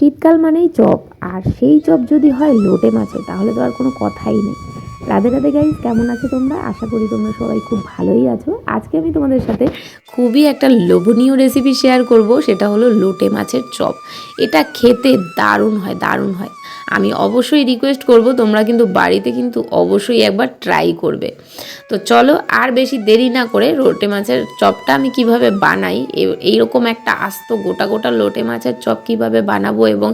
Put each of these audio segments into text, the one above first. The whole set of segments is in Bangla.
শীতকাল মানেই চপ, আর সেই চপ যদি হয় লোটে মাছে তাহলে তো আর কোনো কথাই নেই। রাধে রাধে গাইজ কেমন আছো তোমরা? আশা করি তোমরা সবাই খুব ভালোই আছো। আজকে আমি তোমাদের সাথে খুবই একটা লোভনীয় রেসিপি শেয়ার করব, সেটা হলো লোটে মাছের চপ। এটা খেতে দারুণ হয় দারুণ হয়। আমি অবশ্যই রিকোয়েস্ট করব, তোমরা কিন্তু বাড়িতে কিন্তু অবশ্যই একবার ট্রাই করবে। তো চলো আর বেশি দেরি না করে লোটে মাছের চপটা আমি কীভাবে বানাই এইরকম একটা আস্ত গোটা গোটা লোটে মাছের চপ কীভাবে বানাবো এবং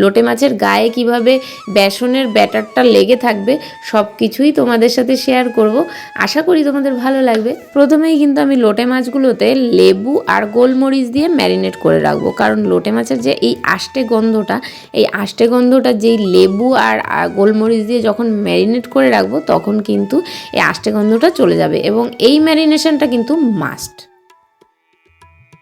লোটে মাছের গায়ে কীভাবে বেসনের ব্যাটারটা লেগে থাকবে সব কিছুই তোমাদের সাথে শেয়ার করব। আশা করি তোমাদের ভালো লাগবে। প্রথমেই কিন্তু আমি লোটে মাছগুলোতে লেবু আর গোলমরিচ দিয়ে ম্যারিনেট করে রাখব, কারণ লোটে মাছের যে এই আষ্টে গন্ধটা, এই আষ্টে গন্ধটা যেই লেবু আর গোলমরিচ দিয়ে যখন ম্যারিনেট করে রাখব, তখন কিন্তু এই আষ্টে গন্ধটা চলে যাবে এবং এই ম্যারিনেশনটা কিন্তু মাস্ট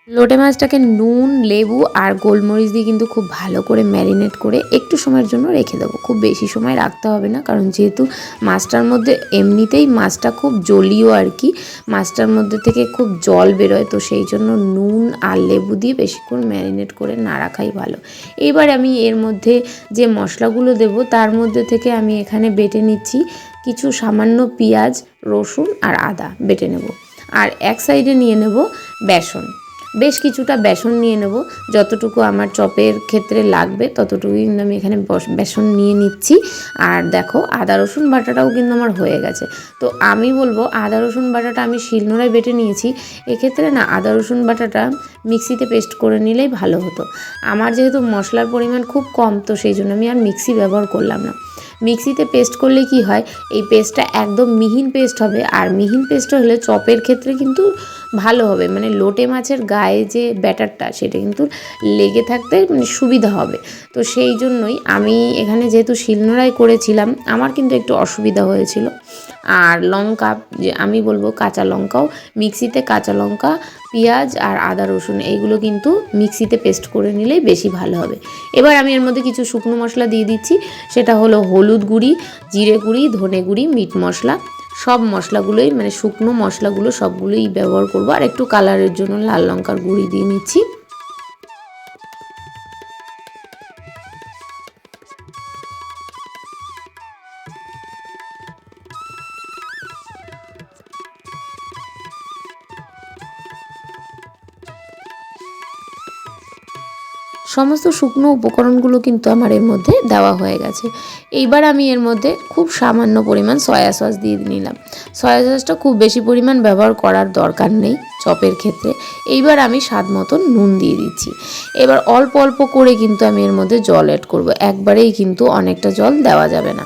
লোটে মাছটাকে নুন, লেবু আর গোলমরিচ দিয়ে কিন্তু খুব ভালো করে ম্যারিনেট করে একটু সময়ের জন্য রেখে দেবো। খুব বেশি সময় রাখতে হবে না, কারণ যেহেতু মাছটার মধ্যে এমনিতেই মাছটা খুব জলীয় আর কি, মাছটার মধ্যে থেকে খুব জল বেরোয়, তো সেই জন্য নুন আর লেবু দিয়ে বেশিক্ষণ ম্যারিনেট করে না রাখাই ভালো। এইবার আমি এর মধ্যে যে মশলাগুলো দেব, তার মধ্যে থেকে আমি এখানে বেটে নিচ্ছি কিছু সামান্য পেঁয়াজ, রসুন আর আদা বেটে নেব। আর এক সাইডে নিয়ে নেব বেসন। বেশ কিছুটা বেসন নিয়ে নেব। যতটুকু আমার চপের ক্ষেত্রে লাগবে, ততটুকুই কিন্তু আমি এখানে বস- বেসন নিয়ে নিচ্ছি। আর দেখো, আদা, রসুন বাটাটাও কিন্তু আমার হয়ে গেছে। তো আমি বলব, আদা, রসুন বাটাটা আমি শিলনোড়ায় বেটে নিয়েছি। এক্ষেত্রে না, আদা, রসুন বাটাটা মিক্সিতে পেস্ট করে নিলেই ভালো হতো। আমার যেহেতু মশলার পরিমাণ খুব কম, তো সেই জন্য আমি আর মিক্সি ব্যবহার করলাম না। মিক্সিতে পেস্ট করলে কি হয়, এই পেস্টটা একদম মিহিন পেস্ট হবে। আর মিহিন পেস্ট হলে চপের ক্ষেত্রে কিন্তু ভালো হবে। মানে লোটে মাছের গায়ে যে ব্যাটারটা, সেটা কিন্তু লেগে থাকতে মানে সুবিধা হবে। তো সেই জন্যই আমি এখানে যেহেতু শিলনোড়ায় করেছিলাম, আমার কিন্তু একটু অসুবিধা হয়েছিল। আর লঙ্কা, যে আমি বলব কাঁচা লঙ্কাও, মিক্সিতে কাঁচা লঙ্কা, পেঁয়াজ আর আদা, রসুন এইগুলো কিন্তু মিক্সিতে পেস্ট করে নিলেই বেশি ভালো হবে। এবার আমি এর মধ্যে কিছু শুকনো মশলা দিয়ে দিচ্ছি, সেটা হলো হলুদ গুঁড়ি, জিরে গুঁড়ি, ধনে গুঁড়ি, মিট মশলা। সব মশলাগুলোই মানে শুকনো মশলাগুলো সবগুলোই ব্যবহার করব। আর একটু কালারের জন্য লাল লঙ্কার গুঁড়ি দিয়ে নিচ্ছি। সমস্ত শুকনো উপকরণগুলো কিন্তু আমার এর মধ্যে দেওয়া হয়ে গেছে। এইবার আমি এর মধ্যে খুব সামান্য পরিমাণ সয়া সস দিয়ে নিলাম। সয়া সসটা খুব বেশি পরিমাণ ব্যবহার করার দরকার নেই চপের ক্ষেত্রে। এইবার আমি স্বাদ মতন নুন দিয়ে দিচ্ছি। এবার অল্প অল্প করে কিন্তু আমি এর মধ্যে জল অ্যাড করব। একবারেই কিন্তু অনেকটা জল দেওয়া যাবে না।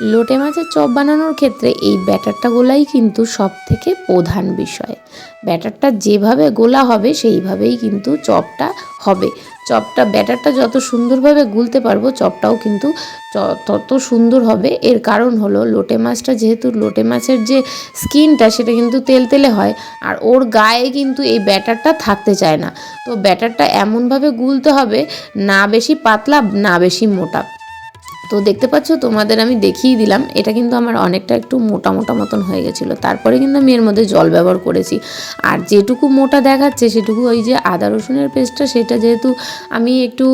লোটে মাছের চপ বানানোর ক্ষেত্রে এই ব্যাটারটা গোলাই কিন্তু সব থেকে প্রধান বিষয়। ব্যাটারটা যেভাবে গোলা হবে, সেইভাবেই কিন্তু চপটা হবে। চপটা, ব্যাটারটা যত সুন্দরভাবে গুলতে পারব, চপটাও কিন্তু তত সুন্দর হবে। এর কারণ হলো লোটে মাছটা যেহেতু লোটে মাছের যে স্কিনটা, সেটা কিন্তু তেলতেলে হয় আর ওর গায়ে কিন্তু এই ব্যাটারটা থাকতে চায় না। তো ব্যাটারটা এমনভাবে গুলতে হবে, না বেশি পাতলা, না বেশি মোটা। তো দেখতে পাচ্ছ, তোমাদের আমি দেখিয়ে দিলাম। এটা কিন্তু আমার অনেকটা একটু মোটা মোটা মতন হয়ে গেছিল। তারপরে কিন্তু আমি এর মধ্যে জল ব্যবহার করেছি। আর যেটুকু মোটা দেখাচ্ছে, সেটুকু ওই যে আদা রসুনের পেস্টটা, সেটা যেহেতু আমি একটু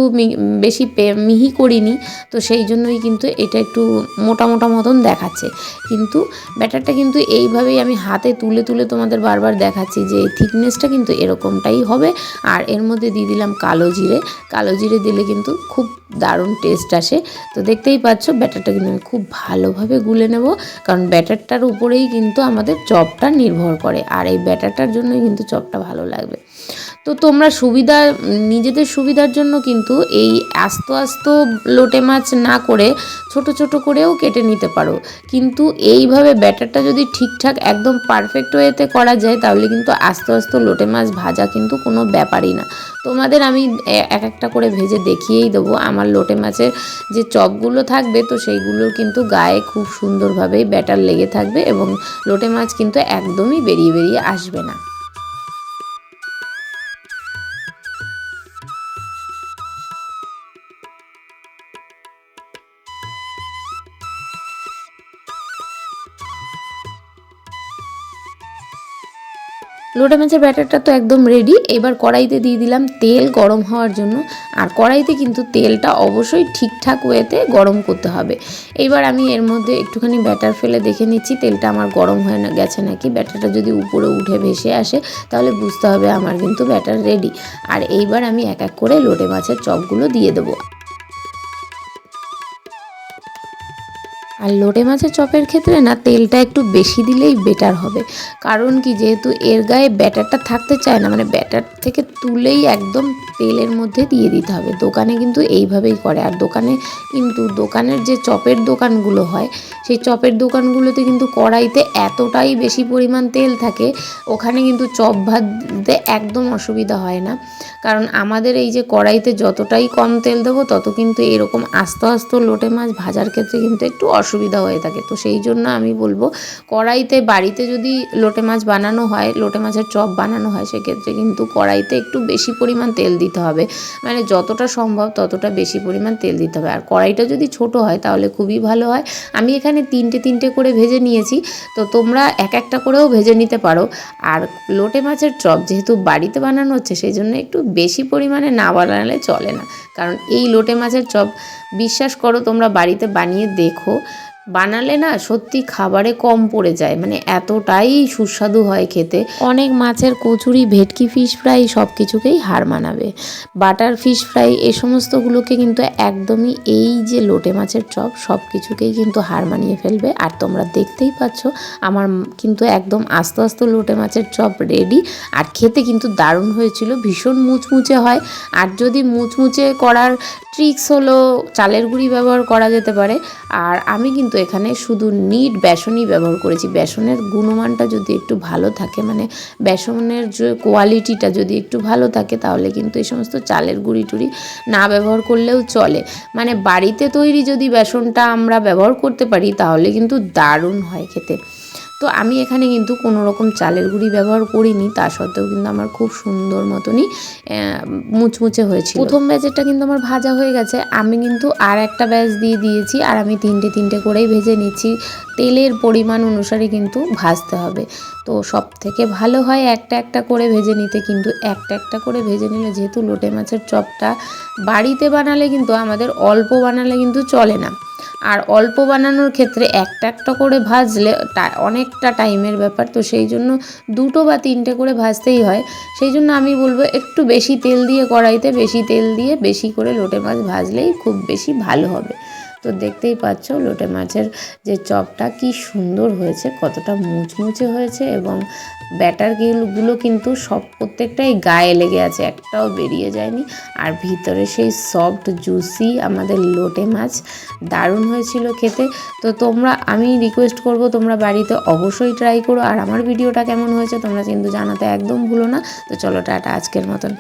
বেশি মিহি করিনি, তো সেই জন্যই কিন্তু এটা একটু মোটা মোটা মতন দেখাচ্ছে। কিন্তু ব্যাটারটা কিন্তু এইভাবেই আমি হাতে তুলে তুলে তোমাদের বারবার দেখাচ্ছি যে থিকনেসটা কিন্তু এরকমটাই হবে। আর এর মধ্যে দিয়ে দিলাম কালো জিরে। কালো জিরে দিলে কিন্তু খুব দারুণ টেস্ট আসে। তো দেখতেই পাচ্ছ ব্যাটারটা কিন্তু আমি খুব ভালোভাবে গুলে নেব, কারণ ব্যাটারটার উপরেই কিন্তু আমাদের চপটা নির্ভর করে, আর এই ব্যাটারটার জন্যই কিন্তু চপটা ভালো লাগবে। তো তোমরা সুবিধা, নিজেদের সুবিধার জন্য কিন্তু এই আস্ত আস্ত লোটে মাছ না করে ছোট ছোট করেও কেটে নিতে পারো। কিন্তু এইভাবে ব্যাটারটা যদি ঠিকঠাক একদম পারফেক্ট ওয়েতে করা যায়, তাহলে কিন্তু আস্তে আস্তে লোটে মাছ ভাজা কিন্তু কোনো ব্যাপারই না। তোমাদের আমি এক একটা করে ভেজে দেখিয়েই দেবো। আমার লোটে মাছের যে চপগুলো থাকবে, তো সেইগুলো কিন্তু গায়ে খুব সুন্দরভাবেই ব্যাটার লেগে থাকবে এবং লোটে মাছ কিন্তু একদমই বেরিয়ে বেরিয়ে আসবে না। লোটে মাছের ব্যাটারটা তো একদম রেডি এবার কড়াইতে দিয়ে দিলাম তেল গরম হওয়ার জন্য। আর কড়াইতে কিন্তু তেলটা অবশ্যই ঠিকঠাক ওয়েতে গরম করতে হবে। এবার আমি এর মধ্যে একটুখানি ব্যাটার ফেলে দেখে নিচ্ছি, তেলটা আমার গরম হয়ে না গেছে নাকি? ব্যাটারটা যদি উপরে উঠে ভেসে আসে, তাহলে বুঝতে হবে আমার কিন্তু ব্যাটার রেডি আর এইবার আমি এক এক করে লোটে মাছের চপগুলো দিয়ে দেবো। আর লোটে মাছের চপের ক্ষেত্রে না, তেলটা একটু বেশি দিলেই বেটার হবে। কারণ কি, যেহেতু এর গায়ে ব্যাটারটা থাকতে চায় না মানে ব্যাটার থেকে তুলেই একদম তেলের মধ্যে দিয়ে দিতে হবে। দোকানে কিন্তু এইভাবেই করে। আর দোকানে কিন্তু দোকানের যে চপের দোকানগুলো হয়, সেই চপের দোকানগুলোতে কিন্তু কড়াইতে এতটাই বেশি পরিমাণ তেল থাকে, ওখানে কিন্তু চপ ভাজতে একদম অসুবিধা হয় না। কারণ আমাদের এই যে কড়াইতে যতটাই কম তেল দেবো, তত কিন্তু এরকম আস্তে আস্তে লোটে মাছ ভাজার ক্ষেত্রে কিন্তু একটু অসুবিধা হয়ে থাকে। তো সেই জন্য আমি বলব, কড়াইতে বাড়িতে যদি লোটে মাছ বানানো হয়, লোটে মাছের চপ বানানো হয়, সেক্ষেত্রে কিন্তু কড়াইতে একটু বেশি পরিমাণ তেল দিতে হবে। মানে যতটা সম্ভব ততটা বেশি পরিমাণ তেল দিতে হবে। আর কড়াইটা যদি ছোট হয় তাহলে খুবই ভালো হয়। আমি এখানে তিনটে তিনটে করে ভেজে নিয়েছি। তো তোমরা এক একটা করেও ভেজে নিতে পারো। আর লোটে মাছের চপ যেহেতু বাড়িতে বানানো হচ্ছে সেই জন্য একটু বেশি পরিমাণে না বানালে চলে না। কারণ এই লোটে মাছের চপ বিশ্বাস করো তোমরা বাড়িতে বানিয়ে দেখো। বানালে না সত্যি খাবারে কম পড়ে যায়। মানে এতটাই সুস্বাদু হয় খেতে। অনেক মাছের কচুরি, ভেটকি ফিশ ফ্রাই সব কিছুকেই হার মানাবে। বাটার ফিশ ফ্রাই এ সমস্তগুলোকে কিন্তু একদমই এই যে লোটে মাছের চপ সব কিছুকেই কিন্তু হার মানিয়ে ফেলবে। আর তোমরা দেখতেই পাচ্ছ, আমার কিন্তু একদম আস্তে আস্তে লোটে মাছের চপ রেডি আর খেতে কিন্তু দারুণ হয়েছিল, ভীষণ মুচমুচে হয়। আর যদি মুচমুচে করার ট্রিক্স হলো চালের গুঁড়ি ব্যবহার করা যেতে পারে। আর আমি কিন্তু এখানে শুধু নিট বেসনই ব্যবহার করেছি। বেসনের গুণমানটা যদি একটু ভালো থাকে মানে বেসনের যে কোয়ালিটিটা যদি একটু ভালো থাকে, তাহলে কিন্তু এই সমস্ত চালের গুঁড়ি টুড়ি না ব্যবহার করলেও চলে। মানে বাড়িতে তৈরি যদি বেসনটা আমরা ব্যবহার করতে পারি, তাহলে কিন্তু দারুণ হয় খেতে। তো আমি এখানে কিন্তু কোনো রকম চালের গুঁড়ি ব্যবহার করিনি, তা সত্ত্বেও কিন্তু আমার খুব সুন্দর মতনই মুচমুচে হয়েছিল। প্রথম ব্যাচেরটা কিন্তু আমার ভাজা হয়ে গেছে, আমি কিন্তু আর একটা ব্যাচ দিয়ে দিয়েছি আর আমি তিনটে তিনটে করেই ভেজে নিচ্ছি। তেলের পরিমাণ অনুসারে কিন্তু ভাজতে হবে। তো সব থেকে ভালো হয় একটা একটা করে ভেজে নিতে, কিন্তু একটা একটা করে ভেজে নিলে যেহেতু লোটে মাছের চপটা বাড়িতে বানালে কিন্তু আমাদের অল্প বানালে কিন্তু চলে না। আর অল্প বানানোর ক্ষেত্রে একটা একটা করে ভাজলে অনেকটা টাইমের ব্যাপার। তো সেই জন্য দুটো বা তিনটে করে ভাজতেই হয়। সেই জন্য আমি বলব একটু বেশি তেল দিয়ে কড়াইতে বেশি তেল দিয়ে বেশি করে লোটে মাছ ভাজলেই খুব বেশি ভালো হবে। তো দেখতেই পাচ্ছ লোটে মাছের যে চপটা কি সুন্দর হয়েছে, কতটা মুচমুচে হয়েছে এবং ব্যাটার ব্যাটারগুলো কিন্তু সব প্রত্যেকটাই গায়ে লেগে আছে, একটাও বেরিয়ে যায়নি। আর ভিতরে সেই সফট জুসি আমাদের লোটে মাছ দারুণ হয়েছিল খেতে। তো তোমরা, আমি রিকোয়েস্ট করব তোমরা বাড়িতে অবশ্যই ট্রাই করো। আর আমার ভিডিওটা কেমন হয়েছে তোমরা কিন্তু জানাতে একদম ভুলো না। তো চলো টাটা, আজকের মতন।